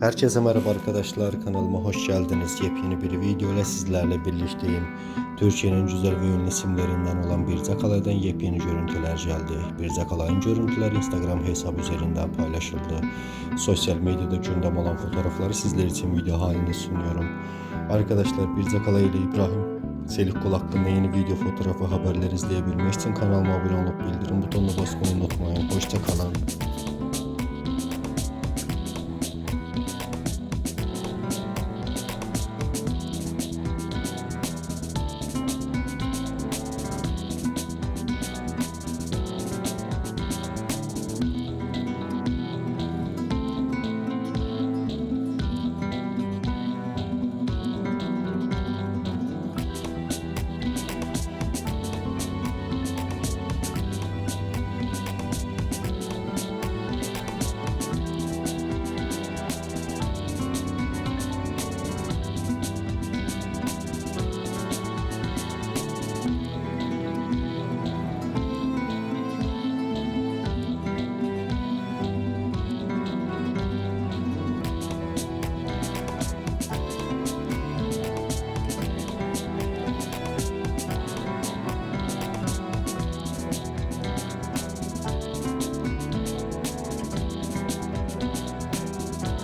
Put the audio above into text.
Herkese merhaba arkadaşlar kanalıma hoş geldiniz. Yepyeni bir video ile sizlerle birlikteyim. Türkiye'nin güzel ve ünlü isimlerinden olan Birce Kalay'dan yepyeni görüntüler geldi. Birce Kalay'ın görüntüleri Instagram hesabı üzerinden paylaşıldı. Sosyal medyada gündem olan fotoğrafları sizler için video halinde sunuyorum. Arkadaşlar Birce Kalay ile İbrahim Selik Kul hakkında yeni video fotoğrafı haberler izleyebilmek için kanalıma abone olup bildirim butonuna basmayı unutmayın. Hoşça kalın.